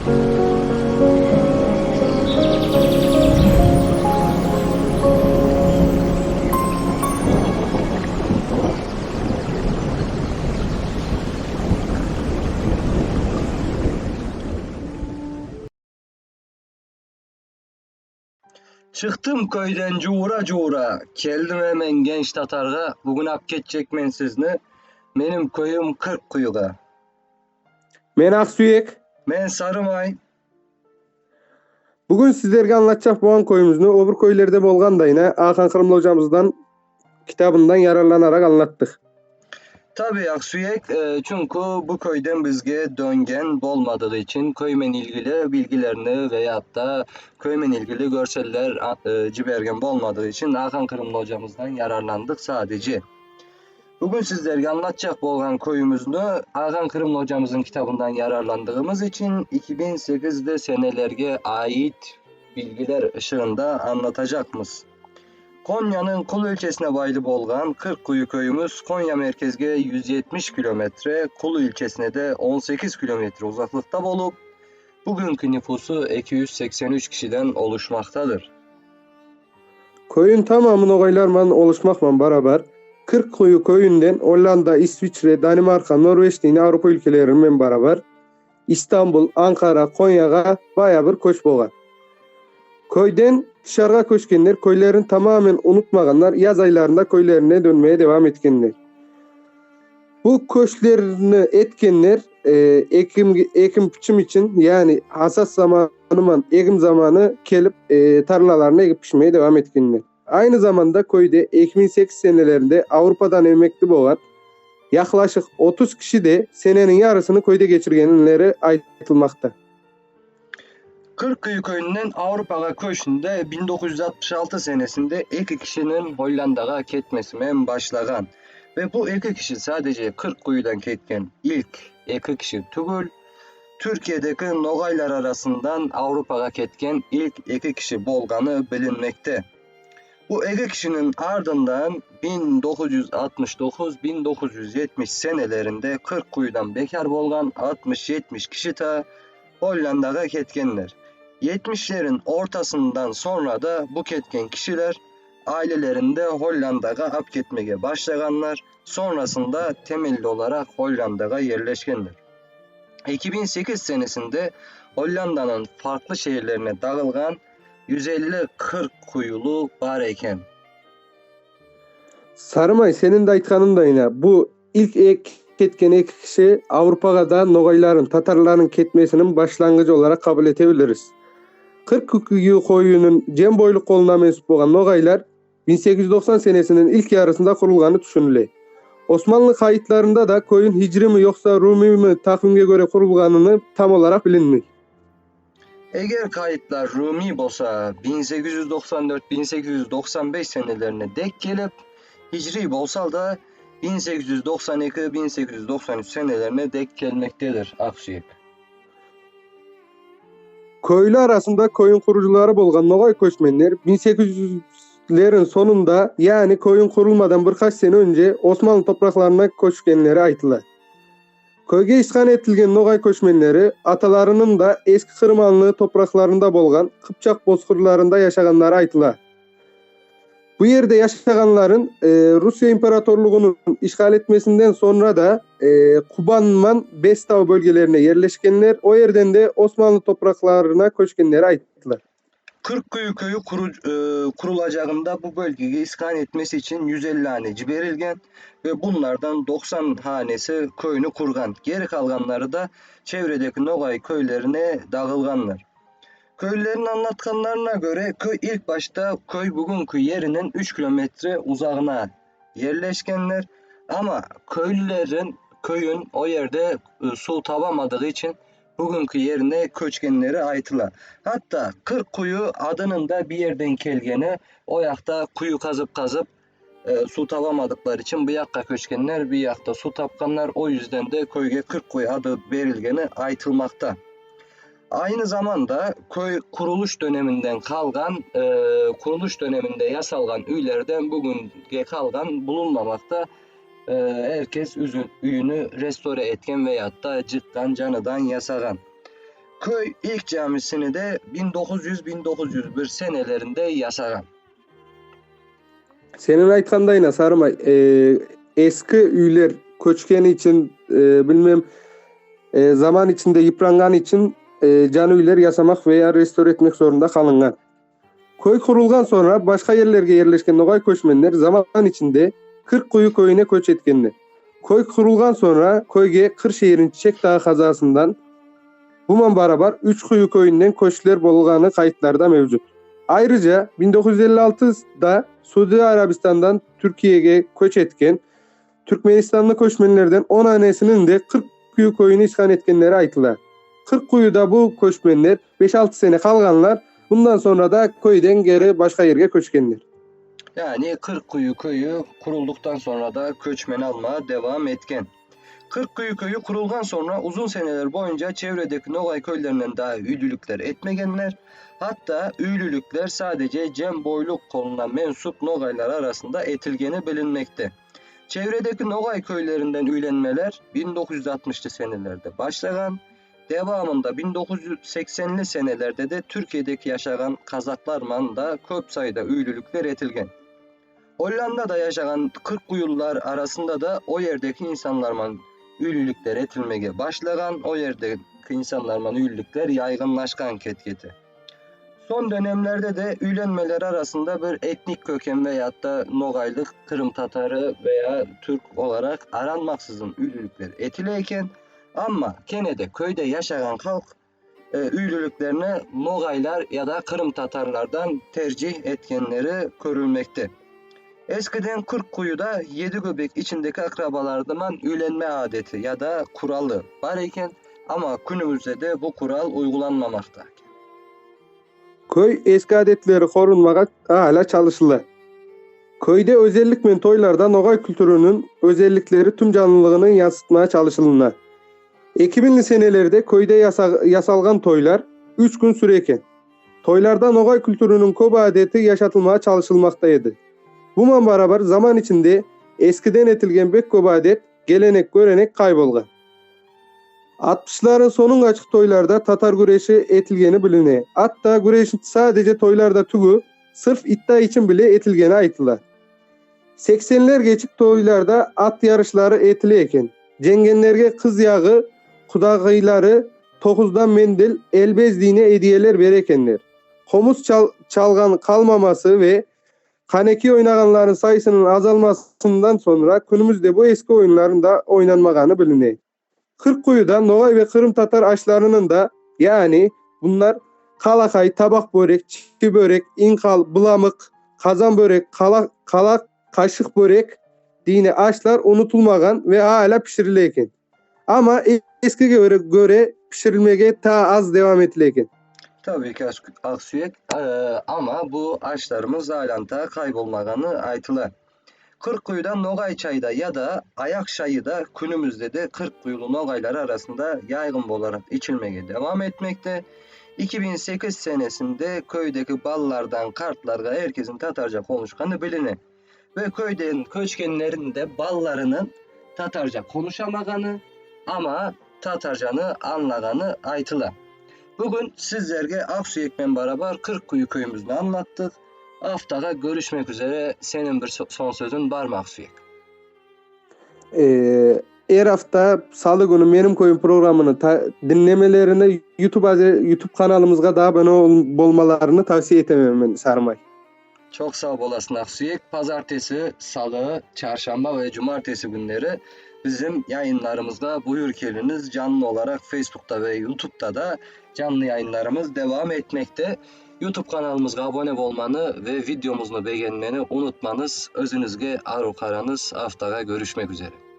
Çıktım köyden cuğura cuğura. Geldim hemen genç Tatarga. Bugün ap geçecek men sizni. Benim köyüm kırk kuyuga. Men Aksüyek. Men Sarımay. Bugün sizlerge anlatacak boğan koyumuzni öbür köylerde bolgandayına Akan Kırımlı hocamızdan kitabından yararlanarak anlattık. Tabii Aksuyek e, çünkü bu köyden bizge döngen bolmadığı için köymen ilgili bilgilerini veyahut da köymen ilgili görseller e, cibergen bolmadığı için Hakan Kırımlı hocamızdan yararlandık sadece. Bugün sizlerge anlatacak bolgan köyümüzünü Hakan Kırımlı hocamızın kitabından yararlandığımız için 2008'de senelerge ait bilgiler ışığında anlatacakmız. Konya'nın Kulu ilçesine baylı bolgan Kırkkuyu köyümüz Konya merkezge 170 kilometre, Kulu ilçesine de 18 kilometre uzaklıkta bolup bugünkü nüfusu 283 kişiden oluşmaktadır. Köyün tamamı noğaylarman oluşmakla beraber 40 kuyu köyünden Hollanda, İsviçre, Danimarka, Norveç dini Avrupa ülkelerinden beraber İstanbul, Ankara, Konya'ga baya bir koç bolgan. Köyden dışarıga köçkenler köylerin tamamen unutmaganlar yaz aylarında köylerine dönmeye devam etkenler. Bu köçlerini etkenler e, ekim ekim biçim için yani hasat zamanı ekim zamanı kelip e, tarlalarına ekip pişmeye devam etkenler. Aynı zamanda köyde 2008 senelerinde Avrupa'dan emekli bolan yaklaşık 30 kişi de senenin yarısını köyde geçirgenleri aytılmakta. Kırkkuyu köyünden Avrupa'ya köşünde 1966 senesinde iki kişinin Hollanda'ya ketmesimen başlagan ve bu iki kişi sadece Kırkkuyu'dan ketken ilk iki kişi tugul, Türkiye'deki Nogaylar arasından Avrupa'ya ketken ilk iki kişi bolganı bilinmekte. Bu iki kişinin ardından 1969-1970 senelerinde Kırkkuyu'dan bekar bolgan 60-70 kişi ta Hollanda'ya ketkenler. 70'lerin ortasından sonra da bu ketken kişiler ailelerinde Hollanda'ya ap ketmeye başlaganlar. Sonrasında temelli olarak Hollanda'ya yerleşkenler. 2008 senesinde Hollanda'nın farklı şehirlerine dağılgan 150-40 kuyulu var eken. Sarımay senin de aytkanın da yine bu ilk ek ketken iki kişi Avrupa'ya da Nogayların, Tatarların ketmesinin başlangıcı olarak kabul edebiliriz. 40 kuyu koyunun cem boyluk koluna mensup olan Nogaylar 1890 senesinin ilk yarısında kurulganı düşünülüyor. Osmanlı kayıtlarında da koyun Hicri mi yoksa Rumi mi takvimge göre kurulganını tam olarak bilinmiyor. Eğer kayıtlar Rumi bolsa 1894-1895 senelerine dek gelip Hicri bolsa da 1892-1893 senelerine dek gelmektedir Aksuyuk. Köylü arasında koyun kurucuları bolgan Nogay köçmenler 1800'lerin sonunda yani koyun kurulmadan birkaç sene önce Osmanlı topraklarına köçkenleri aytılar. Köyge iskan etilgen Nogay köçmenleri atalarının da eski Kırmanlı topraklarında bolgan Kıpçak bozkırlarında yaşaganları aytılar. Bu yerde yaşaganların e, Rusya İmparatorluğu'nun işgal etmesinden sonra da e, Kubanman Bestav bölgelerine yerleşkenler o yerden de Osmanlı topraklarına köçkenleri aittiler. Kırkkuyu köyü kuru, e, kurulacağında bu bölgeyi iskan etmesi için 150 hane ciberilgen ve bunlardan 90 hanesi köyünü kurgan. Geri kalganları da çevredeki Nogay köylerine dağılganlar. Köylülerin anlatkanlarına göre köy ilk başta köy bugünkü yerinin 3 kilometre uzağına yerleşkenler ama köylülerin köyün o yerde e, su tabamadığı için bugünkü yerine köçkenleri aytılar. Hatta 40 kuyu adının da bir yerden kelgene o yakta kuyu kazıp kazıp e, su tapamadıkları için bu yakka köçkenler bir yakta su tapkanlar o yüzden de köyge 40 kuyu adı verilgeni aytılmakta. Aynı zamanda köy kuruluş döneminden kalgan, e, kuruluş döneminde yasalgan üylerden bugünge kalgan bulunmamakta. E, herkes üzün, üyünü restore etken veyahut da cidden canıdan yasagan. Köy ilk camisini de 1900-1901 senelerinde yasagan. Senin aytkandayna Sarımay, e, eski üyler köçkeni için e, bilmem e, zaman içinde yıprangan için e, can üyler yasamak veya restore etmek zorunda kalıngan. Köy kurulgan sonra başka yerlerge yerleşken Nogay köçmenler zaman içinde Kırkkuyu köyüne köç etkenler. Köy kurulgan sonra köyge Kırşehir'in Çiçek Dağı kazasından Buman barabar Üçkuyu köyünden köçler bolganı kayıtlarda mevcut. Ayrıca 1956'da Suudi Arabistan'dan Türkiye'ye köç etken Türkmenistanlı köçmenlerden 10 hanesinin de 40 kuyu köyünü iskan etkenleri aytılar. 40 kuyuda bu köçmenler 5-6 sene kalganlar bundan sonra da köyden geri başka yerge köçkenler. Yani Kırkkuyu köyü kurulduktan sonra da köçmen almaya devam etken. Kırkkuyu köyü kurulgan sonra uzun seneler boyunca çevredeki Nogay köylerinden daha üylülükler etmegenler. Hatta üylülükler sadece Cem Boyluk koluna mensup Nogaylar arasında etilgeni bilinmekte. Çevredeki Nogay köylerinden üylenmeler 1960'lı senelerde başlagan, devamında 1980'li senelerde de Türkiye'deki yaşayan Kazaklarman da köp sayıda üylülükler etilgen. Hollanda'da yaşayan 40 kuyullar arasında da o yerdeki insanlarman ülülükler etilmeye başlagan, o yerdeki insanlarman ülülükler yaygınlaşkan ketketi. Son dönemlerde de ülenmeler arasında bir etnik köken veyahut da Nogaylık, Kırım Tatarı veya Türk olarak aranmaksızın ülülükler etileyken ama gene de köyde yaşayan halk e, üylülüklerini Nogaylar ya da Kırım Tatarlardan tercih etkenleri görülmekte. Eskiden 40 kuyuda 7 göbek içindeki akrabalardan ülenme adeti ya da kuralı var iken ama günümüzde de bu kural uygulanmamakta. Köy eski adetleri korunmaga hala çalışılı. Köyde özellikle toylarda Nogay kültürünün özellikleri tüm canlılığını yansıtmaya çalışılına. 2000'li senelerde köyde yasa- yasalgan toylar 3 gün süreken. Toylarda Nogay kültürünün köp adeti yaşatılmaya çalışılmaktaydı. Bununla beraber zaman içinde eskiden etilgen bek köp adet, gelenek görenek kaybolgan. 60'ların sonun açık toylarda Tatar güreşi etilgeni biline. Hatta güreş sadece toylarda tügü sırf iddia için bile etilgeni aytılar. 80'ler geçik toylarda at yarışları etileyken, cengenlerge kız yağı, kudagıyları, tokuzdan mendil, elbezliğine hediyeler berekenler. Komuz çal, çalgan kalmaması ve kaneki oynaganların sayısının azalmasından sonra günümüzde bu eski oyunların da oynanmaganı biliney. Kırkkuyu'da Nogay ve Kırım Tatar aşlarının da yani bunlar kalakay, tabak börek, çiğ börek, inkal, bulamık, kazan börek, kala, kalak, kaşık börek dini aşlar unutulmagan ve hala pişirileyken. Ama eski göre, göre pişirilmeye ta az devam etileyken. Tabii ki Ak- Aksüyek eee, ama bu ağaçlarımız halen ta kaybolmaganı aytılar. Kırkkuyu'da Nogay çayda ya da ayak çayı da günümüzde de Kırkkuyulu Nogaylar arasında yaygın olarak içilmeye devam etmekte. 2008 senesinde köydeki ballardan kartlarga herkesin Tatarca konuşkanı bilinir. Ve köyden köçkenlerin de ballarının Tatarca konuşamaganı ama Tatarcanı anlaganı aytılar. Bugün sizlerge Aksuyek'le beraber Kırkkuyu köyümüzünü anlattık. Haftada görüşmek üzere. Senin bir so- son sözün var mı Aksuyek? Ee, her hafta salı günü benim koyun programını ta- dinlemelerini YouTube YouTube kanalımızga da abone ol- olmalarını tavsiye etmem ben Sarmay. Çok sağ olasın Aksuyek. Pazartesi, salı, çarşamba ve cumartesi günleri bizim yayınlarımızda buyur geliniz canlı olarak Facebook'ta ve YouTube'da da canlı yayınlarımız devam etmekte. YouTube kanalımıza abone olmanı ve videomuzu beğenmeni unutmanız. Özünüzge aru karanız. Haftaya görüşmek üzere.